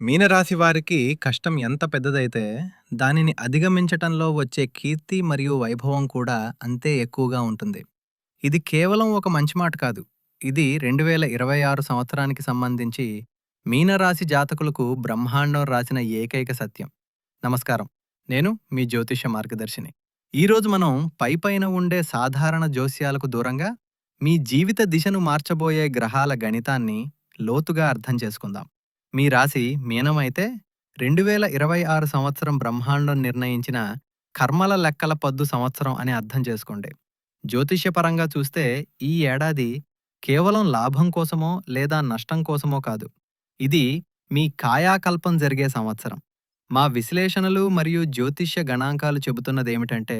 మీనరాశి వారికి కష్టం ఎంత పెద్దదైతే, దానిని అధిగమించటంలో వచ్చే కీర్తి మరియు వైభవం కూడా అంతే ఎక్కువగా ఉంటుంది. ఇది కేవలం ఒక మంచి మాట కాదు. ఇది 2026 సంవత్సరానికి సంబంధించి మీనరాశి జాతకులకు బ్రహ్మాండం రాసిన ఏకైక సత్యం. నమస్కారం. నేను మీ జ్యోతిష మార్గదర్శిని. ఈరోజు మనం పైపైన ఉండే సాధారణ జోస్యాలకు దూరంగా, మీ జీవిత దిశను మార్చబోయే గ్రహాల గణితాన్ని లోతుగా అర్థం చేసుకుందాం. మీ రాశి మీనమైతే 2026 సంవత్సరం బ్రహ్మాండం నిర్ణయించిన కర్మల లెక్కల పద్దు సంవత్సరం అని అర్థం చేసుకోండి. జ్యోతిష్యపరంగా చూస్తే ఈ ఏడాది కేవలం లాభం కోసమో లేదా నష్టం కోసమో కాదు. ఇది మీ కాయాకల్పం జరిగే సంవత్సరం. మా విశ్లేషణలు మరియు జ్యోతిష్య గణాంకాలు చెబుతున్నదేమిటంటే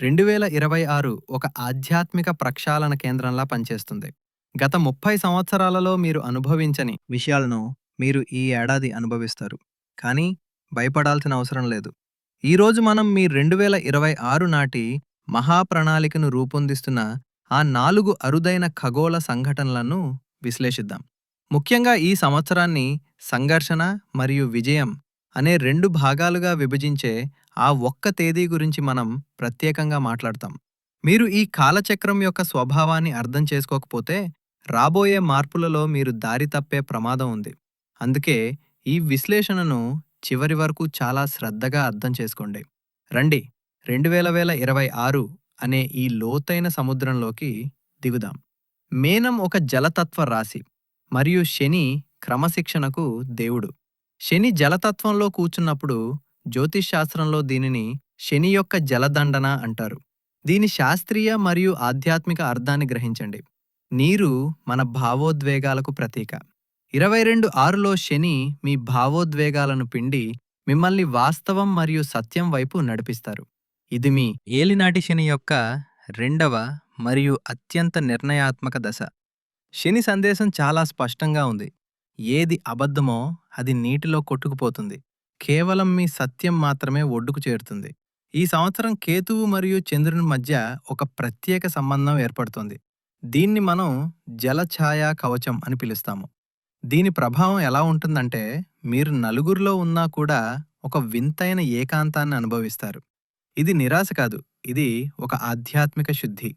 2026 ఒక ఆధ్యాత్మిక ప్రక్షాళన కేంద్రంలా పనిచేస్తుంది. గత 30 సంవత్సరాలలో మీరు అనుభవించని విషయాలను మీరు ఈ ఏడాది అనుభవిస్తారు. కానీ భయపడాల్సిన అవసరం లేదు. ఈరోజు మనం మీ 2026 నాటి మహాప్రణాళికను రూపొందిస్తున్న ఆ నాలుగు అరుదైన ఖగోళ సంఘటనలను విశ్లేషిద్దాం. ముఖ్యంగా ఈ సంవత్సరాన్ని సంఘర్షణ మరియు విజయం అనే రెండు భాగాలుగా విభజించే ఆ ఒక్క తేదీ గురించి మనం ప్రత్యేకంగా మాట్లాడతాం. మీరు ఈ కాలచక్రం యొక్క స్వభావాన్ని అర్థం చేసుకోకపోతే రాబోయే మార్పులలో మీరు దారి తప్పే ప్రమాదం ఉంది. అందుకే ఈ విశ్లేషణను చివరి వరకు చాలా శ్రద్ధగా అర్థం చేసుకోండి. రండి 2026 అనే ఈ లోతైన సముద్రంలోకి దిగుదాం. మేనం ఒక జలతత్వ రాశి మరియు శని క్రమశిక్షణకు దేవుడు. శని జలతత్వంలో కూర్చున్నప్పుడు జ్యోతిష్శాస్త్రంలో దీనిని శని యొక్క జలదండన అంటారు. దీని శాస్త్రీయ మరియు ఆధ్యాత్మిక అర్థాన్ని గ్రహించండి. నీరు మన భావోద్వేగాలకు ప్రతీక. 22 ఆరులో శని మీ భావోద్వేగాలను పిండి మిమ్మల్ని వాస్తవం మరియు సత్యం వైపు నడిపిస్తారు. ఇది మీ ఏలినాటి శని యొక్క రెండవ మరియు అత్యంత నిర్ణయాత్మక దశ. శని సందేశం చాలా స్పష్టంగా ఉంది. ఏది అబద్ధమో అది నీటిలో కొట్టుకుపోతుంది. కేవలం మీ సత్యం మాత్రమే ఒడ్డుకు చేరుతుంది. ఈ సంవత్సరం కేతువు మరియు చంద్రుని మధ్య ఒక ప్రత్యేక సంబంధం ఏర్పడుతుంది దీన్ని మనం జలఛాయా కవచం అని పిలుస్తాము. దీని ప్రభావం ఎలా ఉంటుందంటే మీరు నలుగురిలో ఉన్నా కూడా ఒక వింతైన ఏకాంతాన్ని అనుభవిస్తారు. ఇది నిరాశ కాదు. ఇది ఒక ఆధ్యాత్మిక శుద్ధి.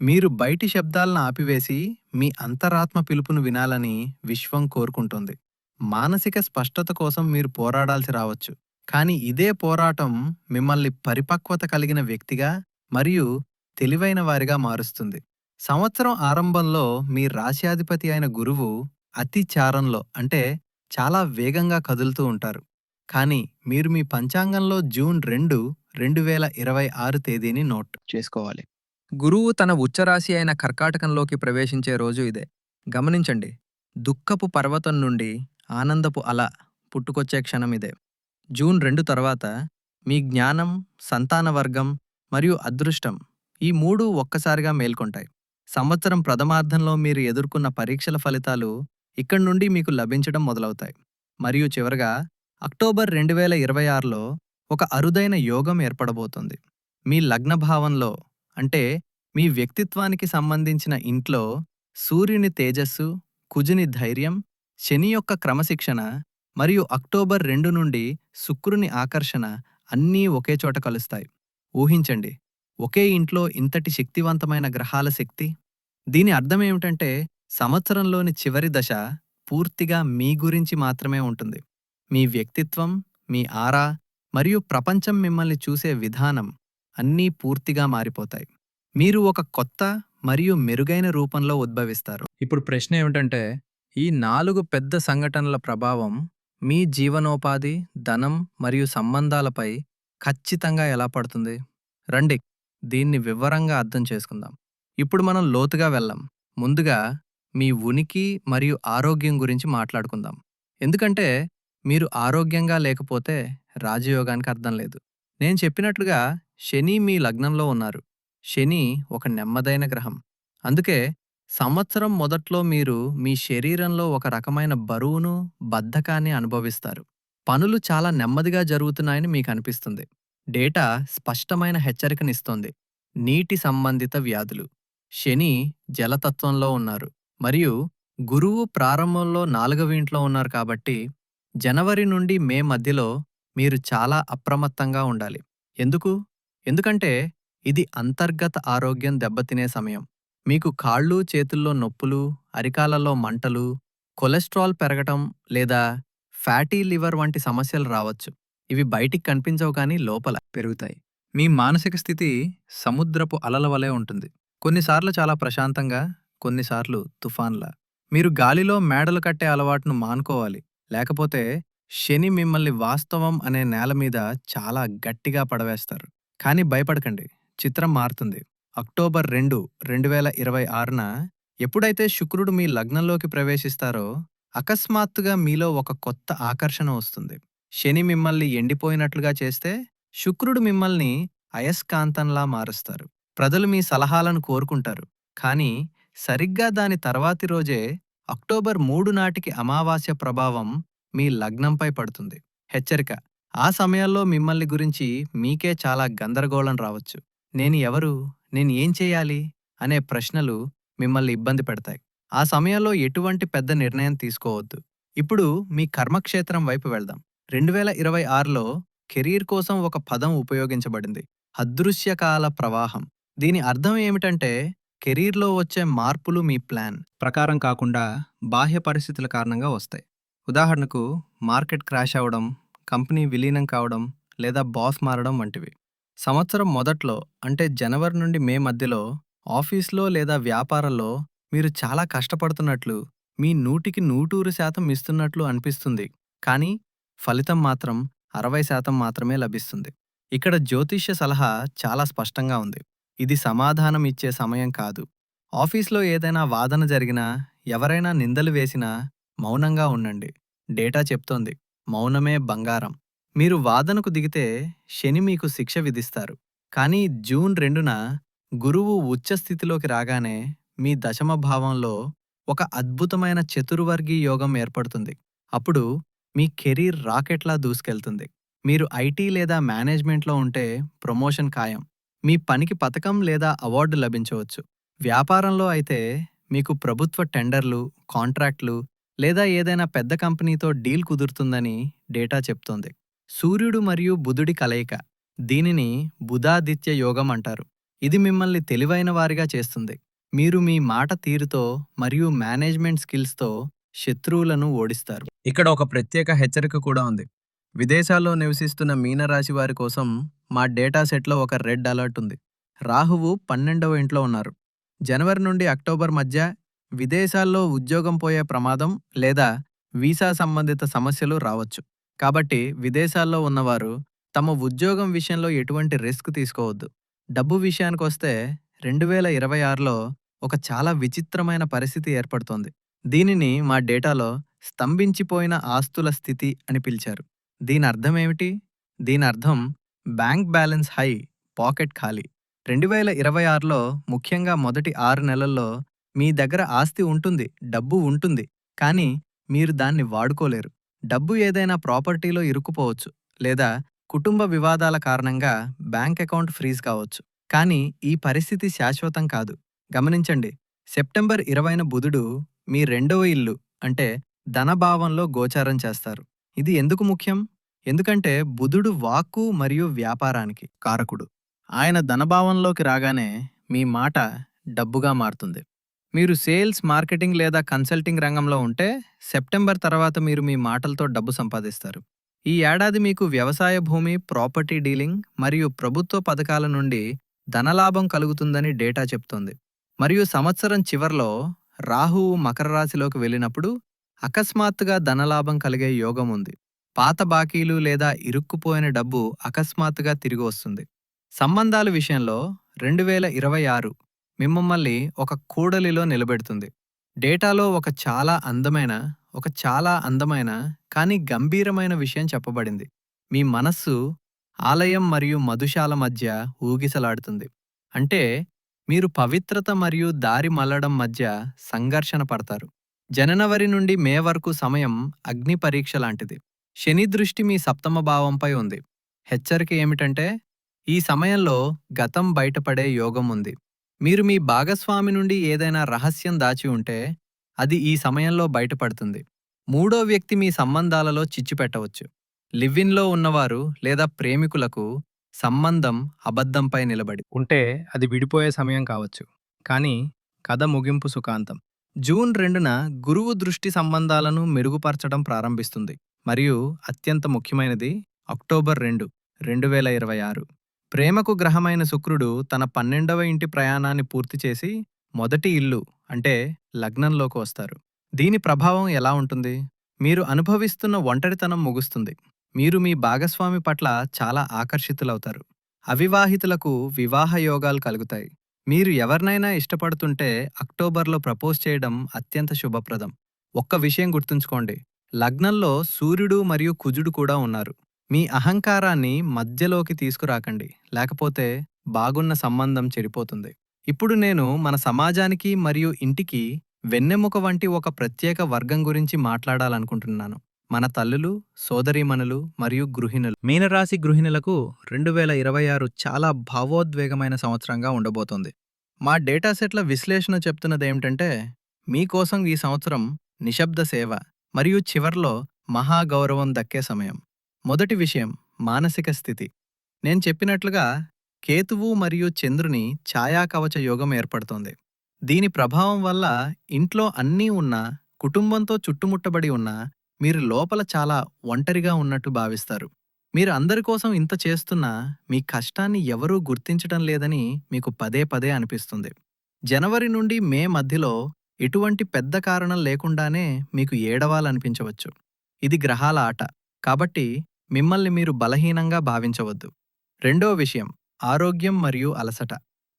మీరు బయటి శబ్దాలను ఆపివేసి మీ అంతరాత్మ పిలుపును వినాలని విశ్వం కోరుకుంటుంది మానసిక స్పష్టత కోసం మీరు పోరాడాల్సి రావచ్చు. కానీ ఇదే పోరాటం మిమ్మల్ని పరిపక్వత కలిగిన వ్యక్తిగా మరియు తెలివైన వారిగా మారుస్తుంది. సంవత్సరం ఆరంభంలో మీ రాశ్యాధిపతి అయిన గురువు అతి చారంలో అంటే చాలా వేగంగా కదులుతూ ఉంటారు. కానీ మీరు మీ పంచాంగంలో జూన్ రెండు, 2026 తేదీని నోట్ చేసుకోవాలి. గురువు తన ఉచ్చరాశి అయిన కర్కాటకంలోకి ప్రవేశించే రోజు ఇదే. గమనించండి. దుఃఖపు పర్వతం నుండి ఆనందపు అల పుట్టుకొచ్చే క్షణం ఇదే. జూన్ రెండు తర్వాత మీ జ్ఞానం, సంతానవర్గం మరియు అదృష్టం ఈ మూడూ ఒక్కసారిగా మేల్కొంటాయి. సంవత్సరం ప్రథమార్థంలో మీరు ఎదుర్కొన్న పరీక్షల ఫలితాలు ఇక్కడి నుండి మీకు లభించడం మొదలవుతాయి. మరియు చివరగా అక్టోబర్ 2026లో ఒక అరుదైన యోగం ఏర్పడబోతుంది మీ లగ్న భావంలో అంటే మీ వ్యక్తిత్వానికి సంబంధించిన ఇంట్లో సూర్యుని తేజస్సు, కుజుని ధైర్యం, శని యొక్క క్రమశిక్షణ మరియు అక్టోబర్ రెండు నుండి శుక్రుని ఆకర్షణ అన్నీ ఒకే చోట కలుస్తాయి. ఊహించండి. ఒకే ఇంట్లో ఇంతటి శక్తివంతమైన గ్రహాల శక్తి. దీని అర్థమేమిటంటే సంవత్సరంలోని చివరి దశ పూర్తిగా మీ గురించి మాత్రమే ఉంటుంది. మీ వ్యక్తిత్వం, మీ ఆరా మరియు ప్రపంచం మిమ్మల్ని చూసే విధానం అన్నీ పూర్తిగా మారిపోతాయి. మీరు ఒక కొత్త మరియు మెరుగైన రూపంలో ఉద్భవిస్తారు. ఇప్పుడు ప్రశ్న ఏమిటంటే ఈ నాలుగు పెద్ద సంఘటనల ప్రభావం మీ జీవనోపాధి, ధనం మరియు సంబంధాలపై ఖచ్చితంగా ఎలా పడుతుంది? రండి దీన్ని వివరంగా అర్థం చేసుకుందాం. ఇప్పుడు మనం లోతుగా వెళ్ళాం ముందుగా మీ ఉనికి మరియు ఆరోగ్యం గురించి మాట్లాడుకుందాం. ఎందుకంటే మీరు ఆరోగ్యంగా లేకపోతే రాజయోగానికి అర్థం లేదు. నేను చెప్పినట్లుగా శని మీ లగ్నంలో ఉన్నారు. శని ఒక నెమ్మదైన గ్రహం. అందుకే సంవత్సరం మొదట్లో మీరు మీ శరీరంలో ఒక రకమైన బరువును, బద్ధకాన్ని అనుభవిస్తారు. పనులు చాలా నెమ్మదిగా జరుగుతున్నాయని మీకు అనిపిస్తుంది. డేటా స్పష్టమైన హెచ్చరికనిస్తోంది. నీటి సంబంధిత వ్యాధులు. శని జలతత్వంలో ఉన్నారు మరియు గురువు ప్రారంభంలో నాలుగవ ఇంట్లో ఉన్నారు కాబట్టి జనవరి నుండి మే మధ్యలో మీరు చాలా అప్రమత్తంగా ఉండాలి. ఎందుకు? ఎందుకంటే ఇది అంతర్గత ఆరోగ్యం దెబ్బతినే సమయం. మీకు కాళ్ళు చేతుల్లో నొప్పులు అరికాలలో మంటలు కొలెస్ట్రాల్ పెరగటం లేదా ఫ్యాటీ లివర్ వంటి సమస్యలు రావచ్చు. ఇవి బయటికి కనిపించవు కానీ లోపల పెరుగుతాయి. మీ మానసిక స్థితి సముద్రపు అలల వలె ఉంటుంది. కొన్నిసార్లు చాలా ప్రశాంతంగా కొన్నిసార్లు తుఫాన్లా. మీరు గాలిలో మేడలు కట్టే అలవాటును మానుకోవాలి. లేకపోతే శని మిమ్మల్ని వాస్తవం అనే నేల మీద చాలా గట్టిగా పడవేస్తారు. కానీ భయపడకండి చిత్రం మారుతుంది. అక్టోబర్ రెండు రెండు వేల ఇరవై ఆరున ఎప్పుడైతే శుక్రుడు మీ లగ్నంలోకి ప్రవేశిస్తారో అకస్మాత్తుగా మీలో ఒక కొత్త ఆకర్షణ వస్తుంది. శని మిమ్మల్ని ఎండిపోయినట్లుగా చేస్తే శుక్రుడు మిమ్మల్ని అయస్కాంతంలా మారుస్తారు. ప్రజలు మీ సలహాలను కోరుకుంటారు. కానీ సరిగ్గా దాని తర్వాతి రోజే అక్టోబర్ మూడు నాటికి అమావాస్య ప్రభావం మీ లగ్నంపై పడుతుంది. హెచ్చరిక ఆ సమయంలో మిమ్మల్ని గురించి మీకే చాలా గందరగోళం రావచ్చు. నేను ఎవరు? నేను ఏం చేయాలి? అనే ప్రశ్నలు మిమ్మల్ని ఇబ్బంది పెడతాయి. ఆ సమయంలో ఎటువంటి పెద్ద నిర్ణయం తీసుకోవద్దు. ఇప్పుడు మీ కర్మక్షేత్రం వైపు వెళ్దాం. రెండు వేల ఇరవై ఆరులో కెరీర్ కోసం ఒక పదం ఉపయోగించబడింది. అదృశ్యకాల ప్రవాహం. దీని అర్థం ఏమిటంటే కెరీర్లో వచ్చే మార్పులు మీ ప్లాన్ ప్రకారం కాకుండా బాహ్య పరిస్థితుల కారణంగా వస్తాయి. ఉదాహరణకు మార్కెట్ క్రాష్ అవ్వడం కంపెనీ విలీనం కావడం లేదా బాస్ మారడం వంటివి. సంవత్సరం మొదట్లో అంటే జనవరి నుండి మే మధ్యలో ఆఫీస్లో లేదా వ్యాపారంలో మీరు చాలా కష్టపడుతున్నట్లు మీ నూటికి నూటూరు శాతం ఇస్తున్నట్లు అనిపిస్తుంది. కానీ ఫలితం మాత్రం అరవై శాతం మాత్రమే లభిస్తుంది. ఇక్కడ జ్యోతిష్య సలహా చాలా స్పష్టంగా ఉంది. ఇది సమాధానం ఇచ్చే సమయం కాదు. ఆఫీస్లో ఏదైనా వాదన జరిగినా ఎవరైనా నిందలు వేసినా మౌనంగా ఉండండి. డేటా చెప్తోంది. మౌనమే బంగారం. మీరు వాదనకు దిగితే శని మీకు శిక్ష విధిస్తారు. కానీ జూన్ రెండున గురువు ఉచ్చస్థితిలోకి రాగానే మీ దశమ భావంలో ఒక అద్భుతమైన చతుర్వర్గీ యోగం ఏర్పడుతుంది. అప్పుడు మీ కెరీర్ రాకెట్లా దూసుకెళ్తుంది. మీరు ఐటీ లేదా మేనేజ్మెంట్లో ఉంటే ప్రమోషన్ ఖాయం. మీ పనికి పథకం లేదా అవార్డు లభించవచ్చు. వ్యాపారంలో అయితే మీకు ప్రభుత్వ టెండర్లు కాంట్రాక్ట్లు లేదా ఏదైనా పెద్ద కంపెనీతో డీల్ కుదురుతుందని డేటా చెప్తోంది. సూర్యుడు మరియు బుధుడి కలయిక దీనిని బుధాదిత్య యోగం అంటారు. ఇది మిమ్మల్ని తెలివైన వారిగా చేస్తుంది. మీరు మీ మాట తీరుతో మరియు మేనేజ్మెంట్ స్కిల్స్తో శత్రువులను ఓడిస్తారు. ఇక్కడ ఒక ప్రత్యేక హెచ్చరిక కూడా ఉంది. విదేశాల్లో నివసిస్తున్న మీనరాశి వారి కోసం మా డేటా సెట్లో ఒక రెడ్ అలర్ట్ ఉంది. రాహువు పన్నెండవ ఇంట్లో ఉన్నారు. జనవరి నుండి అక్టోబర్ మధ్య విదేశాల్లో ఉద్యోగం పోయే ప్రమాదం లేదా వీసా సంబంధిత సమస్యలు రావచ్చు. కాబట్టి విదేశాల్లో ఉన్నవారు తమ ఉద్యోగం విషయంలో ఎటువంటి రిస్క్ తీసుకోవద్దు. డబ్బు విషయానికొస్తే రెండు వేల ఇరవై ఆరులో ఒక చాలా విచిత్రమైన పరిస్థితి ఏర్పడుతోంది. దీనిని మా డేటాలో స్తంభించిపోయిన ఆస్తుల స్థితి అని పిలిచారు. దీని అర్థం దీని అర్థం బ్యాంక్ బ్యాలెన్స్ హై పాకెట్ ఖాళీ. రెండు వేల ఇరవై ఆరులో ముఖ్యంగా మొదటి ఆరు నెలల్లో మీ దగ్గర ఆస్తి ఉంటుంది డబ్బు ఉంటుంది కానీ మీరు దాన్ని వాడుకోలేరు. డబ్బు ఏదైనా ప్రాపర్టీలో ఇరుక్కుపోవచ్చు లేదా కుటుంబ వివాదాల కారణంగా బ్యాంక్ అకౌంట్ ఫ్రీజ్ కావచ్చు. కానీ ఈ పరిస్థితి శాశ్వతం కాదు. గమనించండి సెప్టెంబర్ ఇరవైన బుధుడు మీ రెండవ ఇల్లు అంటే ధనభావంలో గోచారం చేస్తారు. ఇది ఎందుకు ముఖ్యం? ఎందుకంటే బుధుడు వాక్కు మరియు వ్యాపారానికి కారకుడు. ఆయన ధనభావంలోకి రాగానే మీ మాట డబ్బుగా మారుతుంది. మీరు సేల్స్ మార్కెటింగ్ లేదా కన్సల్టింగ్ రంగంలో ఉంటే సెప్టెంబర్ తర్వాత మీరు మీ మాటలతో డబ్బు సంపాదిస్తారు. ఈ ఏడాది మీకు వ్యవసాయ భూమి ప్రాపర్టీ డీలింగ్ మరియు ప్రభుత్వ పథకాల నుండి ధనలాభం కలుగుతుందని డేటా చెప్తోంది. మరియు సంవత్సరం చివర్లో రాహువు మకర రాశిలోకి వెళ్ళినప్పుడు అకస్మాత్తుగా ధనలాభం కలిగే యోగం ఉంది. పాత బాకీలు లేదా ఇరుక్కుపోయిన డబ్బు అకస్మాత్తుగా తిరిగి వస్తుంది. సంబంధాల విషయంలో రెండు వేల ఇరవై ఆరు మిమ్మల్ని ఒక కూడలిలో నిలబెడుతుంది. డేటాలో ఒక చాలా అందమైన ఒక చాలా అందమైన కానీ గంభీరమైన విషయం చెప్పబడింది. మీ మనస్సు ఆలయం మరియు మధుశాల మధ్య ఊగిసలాడుతుంది. అంటే మీరు పవిత్రత మరియు దారి మల్లడం మధ్య సంఘర్షణ పడతారు. జనవరి నుండి మే వరకు సమయం అగ్ని పరీక్ష లాంటిది. శని దృష్టి మీ సప్తమ భావంపై ఉంది. హెచ్చరిక ఏమిటంటే ఈ సమయంలో గతం బయటపడే యోగం ఉంది. మీరు మీ భాగస్వామి నుండి ఏదైనా రహస్యం దాచి ఉంటే అది ఈ సమయంలో బయటపడుతుంది. మూడో వ్యక్తి మీ సంబంధాలలో చిచ్చుపెట్టవచ్చు లివ్విన్లో ఉన్నవారు లేదా ప్రేమికులకు సంబంధం అబద్ధంపై నిలబడి ఉంటే అది విడిపోయే సమయం కావచ్చు. కానీ కథ ముగింపు సుఖాంతం. జూన్ రెండున గురువు దృష్టి సంబంధాలను మెరుగుపరచడం ప్రారంభిస్తుంది. మరియు అత్యంత ముఖ్యమైనది అక్టోబర్ రెండు రెండు వేల ఇరవై ఆరు. ప్రేమకు గ్రహమైన శుక్రుడు తన పన్నెండవ ఇంటి ప్రయాణాన్ని పూర్తి చేసి మొదటి ఇల్లు అంటే లగ్నంలోకి వస్తారు. దీని ప్రభావం ఎలా ఉంటుంది? మీరు అనుభవిస్తున్న ఒంటరితనం ముగుస్తుంది. మీరు మీ భాగస్వామి పట్ల చాలా ఆకర్షితులవుతారు. అవివాహితులకు వివాహ యోగాలు కలుగుతాయి. మీరు ఎవరినైనా ఇష్టపడుతుంటే అక్టోబర్లో ప్రపోజ్ చేయడం అత్యంత శుభప్రదం. ఒక్క విషయం గుర్తుంచుకోండి. లగ్నంలో సూర్యుడు మరియు కుజుడు కూడా ఉన్నారు. మీ అహంకారాన్ని మధ్యలోకి తీసుకురాకండి. లేకపోతే బాగున్న సంబంధం చెడిపోతుంది. ఇప్పుడు నేను మన సమాజానికి మరియు ఇంటికి వెన్నెముక వంటి ఒక ప్రత్యేక వర్గం గురించి మాట్లాడాలనుకుంటున్నాను. మన తల్లులు సోదరీమణులు మరియు గృహిణులు. మీనరాశి గృహిణులకు రెండు వేల ఇరవై ఆరు చాలా భావోద్వేగమైన సంవత్సరంగా ఉండబోతోంది. మా డేటాసెట్ల విశ్లేషణ చెప్తున్నదేమిటంటే మీకోసం ఈ సంవత్సరం నిశ్శబ్ద సేవ మరియు చివర్లో మహాగౌరవం దక్కే సమయం. మొదటి విషయం మానసిక స్థితి. నేను చెప్పినట్లుగా కేతువు మరియు చంద్రుని ఛాయాకవచ యోగం ఏర్పడుతోంది. దీని ప్రభావం వల్ల ఇంట్లో అన్నీ ఉన్నా కుటుంబంతో చుట్టుముట్టబడి ఉన్నా మీరు లోపల చాలా ఒంటరిగా ఉన్నట్టు భావిస్తారు. మీరు అందరి కోసం ఇంత చేస్తున్నా మీ కష్టాన్ని ఎవరూ గుర్తించటం లేదని మీకు పదే పదే అనిపిస్తుంది. జనవరి నుండి మే మధ్యలో ఎటువంటి పెద్ద కారణం లేకుండానే మీకు ఏడవాలనిపించవచ్చు. ఇది గ్రహాల ఆట. కాబట్టి మిమ్మల్ని మీరు బలహీనంగా భావించవద్దు. రెండో విషయం ఆరోగ్యం మరియు అలసట.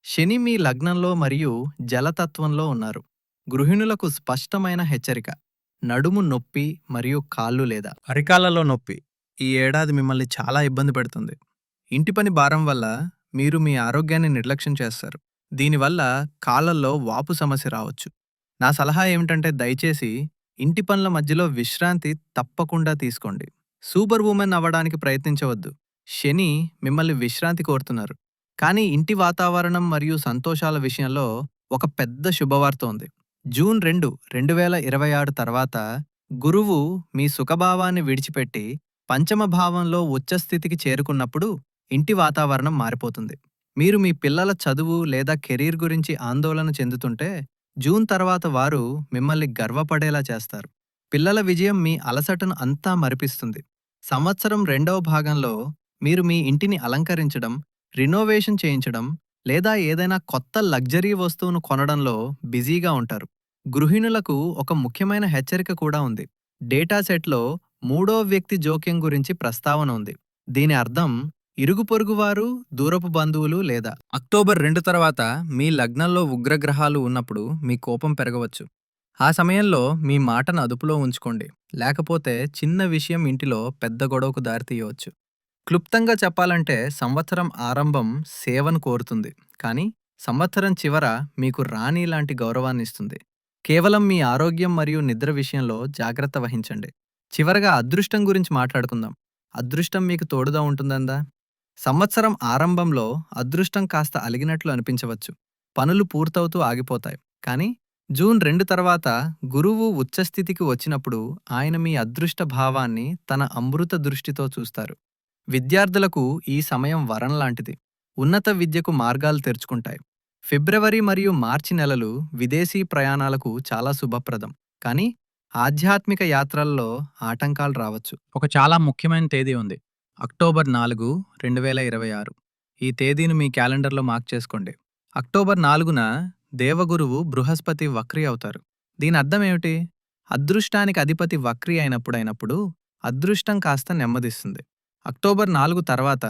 శని మీ లగ్నంలో మరియు జలతత్వంలో ఉన్నారు. గృహిణులకు స్పష్టమైన హెచ్చరిక నడుము నొప్పి మరియు కాళ్ళు లేదా. అరికాలలో నొప్పి. ఈ ఏడాది మిమ్మల్ని చాలా ఇబ్బంది పెడుతుంది. ఇంటి పని భారం వల్ల మీరు మీ ఆరోగ్యాన్ని నిర్లక్ష్యం చేస్తారు. దీనివల్ల కాళ్ళల్లో వాపు సమస్య రావచ్చు. నా సలహా ఏమిటంటే దయచేసి ఇంటి పనుల మధ్యలో విశ్రాంతి తప్పకుండా తీసుకోండి. సూపర్ ఉమెన్ అవ్వడానికి ప్రయత్నించవద్దు. శని మిమ్మల్ని విశ్రాంతి కోరుతున్నారు. కానీ ఇంటి వాతావరణం మరియు సంతోషాల విషయంలో ఒక పెద్ద శుభవార్త ఉంది. జూన్ రెండు రెండు వేల ఇరవై ఆరు తర్వాత గురువు మీ సుఖభావాన్ని విడిచిపెట్టి పంచమ భావంలో ఉచ్చస్థితికి చేరుకున్నప్పుడు ఇంటి వాతావరణం మారిపోతుంది. మీరు మీ పిల్లల చదువు లేదా కెరీర్ గురించి ఆందోళన చెందుతుంటే జూన్ తర్వాత వారు మిమ్మల్ని గర్వపడేలా చేస్తారు. పిల్లల విజయం మీ అలసటను అంతా మరిపిస్తుంది. సంవత్సరం రెండవ భాగంలో మీరు మీ ఇంటిని అలంకరించడం రినోవేషన్ చేయించడం లేదా ఏదైనా కొత్త లగ్జరీ వస్తువును కొనడంలో బిజీగా ఉంటారు. గృహిణులకు ఒక ముఖ్యమైన హెచ్చరిక కూడా ఉంది. డేటా సెట్లో మూడో వ్యక్తి జోక్యం గురించి ప్రస్తావన ఉంది. దీని అర్థం ఇరుగు పొరుగువారు దూరపు బంధువులు లేదా అక్టోబర్ రెండు తర్వాత మీ లగ్నంలో ఉగ్రగ్రహాలు ఉన్నప్పుడు మీ కోపం పెరగవచ్చు. ఆ సమయంలో మీ మాటను అదుపులో ఉంచుకోండి. లేకపోతే చిన్న విషయం ఇంటిలో పెద్ద గొడవకు దారితీయవచ్చు. క్లుప్తంగా చెప్పాలంటే సంవత్సరం ఆరంభం సేవను కోరుతుంది. కానీ సంవత్సరం చివర మీకు రాణి లాంటి గౌరవాన్ని ఇస్తుంది. కేవలం మీ ఆరోగ్యం మరియు నిద్ర విషయంలో జాగ్రత్త వహించండి. చివరగా అదృష్టం గురించి మాట్లాడుకుందాం. అదృష్టం మీకు తోడుగా ఉంటుందందా? సంవత్సరం ఆరంభంలో అదృష్టం కాస్త అలిగినట్లు అనిపించవచ్చు. పనులు పూర్తవుతూ ఆగిపోతాయి. కానీ జూన్ రెండు తర్వాత గురువు ఉచ్చస్థితికి వచ్చినప్పుడు ఆయన మీ అదృష్ట భావాన్ని తన అమృత దృష్టితో చూస్తారు. విద్యార్థులకు ఈ సమయం వరం లాంటిది. ఉన్నత విద్యకు మార్గాలు తెరుచుకుంటాయి. ఫిబ్రవరి మరియు మార్చి నెలలు విదేశీ ప్రయాణాలకు చాలా శుభప్రదం. కానీ ఆధ్యాత్మిక యాత్రల్లో ఆటంకాలు రావచ్చు. ఒక చాలా ముఖ్యమైన తేదీ ఉంది. అక్టోబర్ నాలుగు రెండు వేల ఇరవై ఆరు. ఈ తేదీని మీ క్యాలెండర్లో మార్క్ చేసుకోండి. అక్టోబర్ నాలుగున దేవగురువు బృహస్పతి వక్రి అవుతారు. దీని అర్థం ఏమిటి? అదృష్టానికి అధిపతి వక్రి అయినప్పుడైనప్పుడు అదృష్టం కాస్త నెమ్మదిస్తుంది. అక్టోబర్ నాలుగు తర్వాత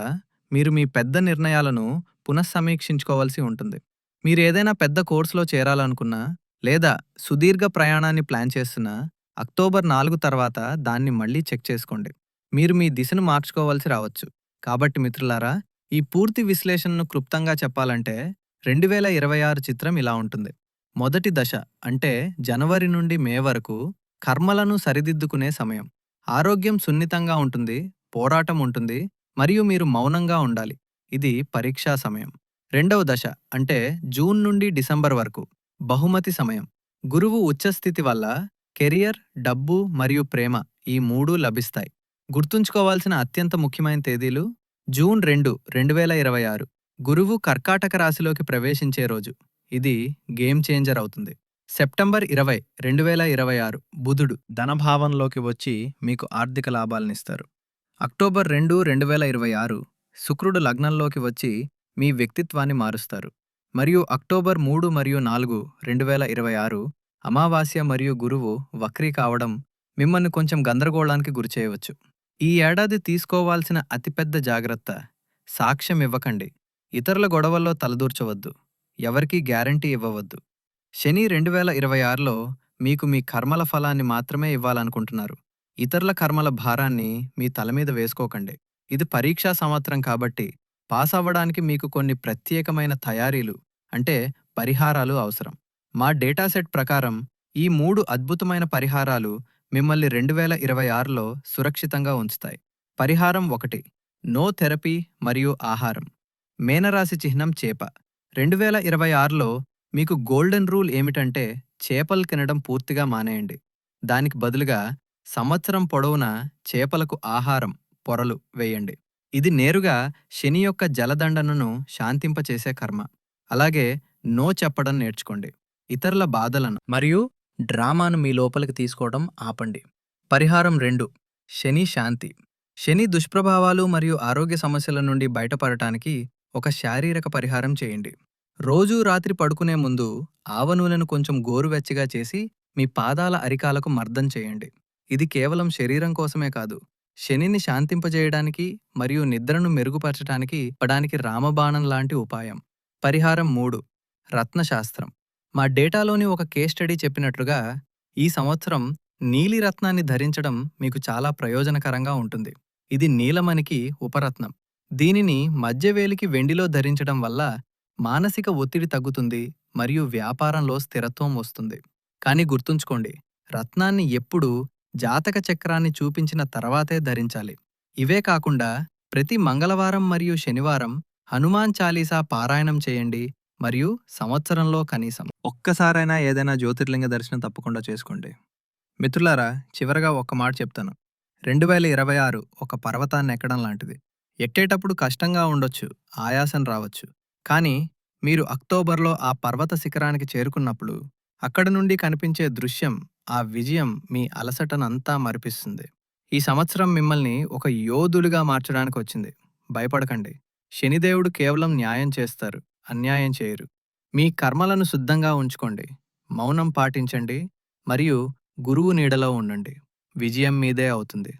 మీరు మీ పెద్ద నిర్ణయాలను పునఃసమీక్షించుకోవాల్సి ఉంటుంది. మీరు ఏదైనా పెద్ద కోర్సులో చేరాలనుకున్నా లేదా సుదీర్ఘ ప్రయాణాన్ని ప్లాన్ చేస్తున్నా అక్టోబర్ నాలుగు తర్వాత దాన్ని మళ్ళీ చెక్ చేసుకోండి. మీరు మీ దిశను మార్చుకోవాల్సి రావచ్చు. కాబట్టి మిత్రులారా ఈ పూర్తి విశ్లేషణను క్లుప్తంగా చెప్పాలంటే రెండు వేల ఇరవై ఆరు చిత్రం ఇలా ఉంటుంది. మొదటి దశ అంటే జనవరి నుండి మే వరకు కర్మలను సరిదిద్దుకునే సమయం. ఆరోగ్యం సున్నితంగా ఉంటుంది పోరాటం ఉంటుంది మరియు మీరు మౌనంగా ఉండాలి. ఇది పరీక్షా సమయం. రెండవ దశ అంటే జూన్ నుండి డిసెంబర్ వరకు బహుమతి సమయం. గురువు ఉచ్చస్థితి వల్ల కెరియర్ డబ్బు మరియు ప్రేమ ఈ మూడు లభిస్తాయి. గుర్తుంచుకోవాల్సిన అత్యంత ముఖ్యమైన తేదీలు జూన్ రెండు రెండు వేల ఇరవై ఆరు. గురువు కర్కాటక రాశిలోకి ప్రవేశించే రోజు. ఇది గేమ్ చేంజర్ అవుతుంది. సెప్టెంబర్ ఇరవై రెండు వేల ఇరవై ఆరు. బుధుడు ధనభావంలోకి వచ్చి మీకు ఆర్థిక లాభాలనిస్తారు. అక్టోబర్ రెండు రెండు వేల ఇరవై ఆరు. శుక్రుడు లగ్నంలోకి వచ్చి మీ వ్యక్తిత్వాన్ని మారుస్తారు. మరియు అక్టోబర్ మూడు మరియు నాలుగు రెండు వేల ఇరవై ఆరు అమావాస్య మరియు గురువు వక్రీ కావడం మిమ్మల్ని కొంచెం గందరగోళానికి గురిచేయవచ్చు ఈ ఏడాది తీసుకోవాల్సిన అతిపెద్ద జాగ్రత్త సాక్ష్యం ఇవ్వకండి. ఇతరుల గొడవల్లో తలదూర్చవద్దు. ఎవరికీ గ్యారంటీ ఇవ్వవద్దు. శని రెండు వేల ఇరవై ఆరులో మీకు మీ కర్మల ఫలాన్ని మాత్రమే ఇవ్వాలనుకుంటున్నారు. ఇతరుల కర్మల భారాన్ని మీ తల మీద వేసుకోకండి. ఇది పరీక్షా సంవత్సరం కాబట్టి పాస్ అవ్వడానికి మీకు కొన్ని ప్రత్యేకమైన తయారీలు అంటే పరిహారాలు అవసరం. మా డేటా సెట్ ప్రకారం ఈ మూడు అద్భుతమైన పరిహారాలు మిమ్మల్ని రెండు వేల ఇరవై ఆరులో సురక్షితంగా ఉంచుతాయి. పరిహారం ఒకటి నో థెరపీ మరియు ఆహారం. మేనరాశి చిహ్నం చేప. రెండు వేల ఇరవై ఆరులో మీకు గోల్డెన్ రూల్ ఏమిటంటే చేపలు తినడం పూర్తిగా మానేయండి. దానికి బదులుగా సంవత్సరం పొడవునా చేపలకు ఆహారం పొరలు వేయండి. ఇది నేరుగా శని యొక్క జలదండనను శాంతింపచేసే కర్మ. అలాగే నో చెప్పడం నేర్చుకోండి. ఇతరుల బాధలను. మరియు డ్రామాను మీ లోపలికి తీసుకోవడం ఆపండి. పరిహారం రెండు శని శాంతి. శని దుష్ప్రభావాలు మరియు ఆరోగ్య సమస్యల నుండి బయటపడటానికి ఒక శారీరక పరిహారం చేయండి. రోజూ రాత్రి పడుకునే ముందు ఆవనూలను కొంచెం గోరువెచ్చగా చేసి మీ పాదాల అరికాలకు మర్దం చేయండి. ఇది కేవలం శరీరం కోసమే కాదు శనిని శాంతింపజేయడానికి మరియు నిద్రను మెరుగుపరచడానికి పడానికి రామబాణం లాంటి ఉపాయం. పరిహారం మూడు రత్నశాస్త్రం. మా డేటాలోని ఒక కేస్ స్టడీ చెప్పినట్లుగా ఈ సంవత్సరం నీలి రత్నాన్ని ధరించడం మీకు చాలా ప్రయోజనకరంగా ఉంటుంది. ఇది నీలమణికి ఉపరత్నం. దీనిని మధ్యవేలికి వెండిలో ధరించడం వల్ల మానసిక ఒత్తిడి తగ్గుతుంది మరియు వ్యాపారంలో స్థిరత్వం వస్తుంది. కానీ గుర్తుంచుకోండి రత్నాన్ని ఎప్పుడూ జాతక చక్రాన్ని చూపించిన తర్వాతే ధరించాలి. ఇవే కాకుండా ప్రతి మంగళవారం మరియు శనివారం హనుమాన్ చాలీసా పారాయణం చేయండి మరియు సంవత్సరంలో కనీసం. ఒక్కసారైనా ఏదైనా జ్యోతిర్లింగ దర్శనం తప్పకుండా చేసుకోండి. మిత్రులారా చివరగా ఒక్క మాట చెప్తాను. రెండు వేల ఇరవై ఆరు ఒక పర్వతాన్ని ఎక్కడం లాంటిది. ఎట్టేటప్పుడు కష్టంగా ఉండొచ్చు ఆయాసం రావచ్చు. కానీ మీరు అక్టోబర్లో ఆ పర్వత శిఖరానికి చేరుకున్నప్పుడు అక్కడ నుండి కనిపించే దృశ్యం ఆ విజయం మీ అలసటనంతా మరిపిస్తుంది. ఈ సంవత్సరం మిమ్మల్ని ఒక యోధులుగా మార్చడానికి వచ్చింది భయపడకండి. శనిదేవుడు కేవలం న్యాయం చేస్తారు. అన్యాయం చేయరు. మీ కర్మలను శుద్ధంగా ఉంచుకోండి. మౌనం పాటించండి. మరియు గురువు నీడలో ఉండండి. విజయం మీదే అవుతుంది.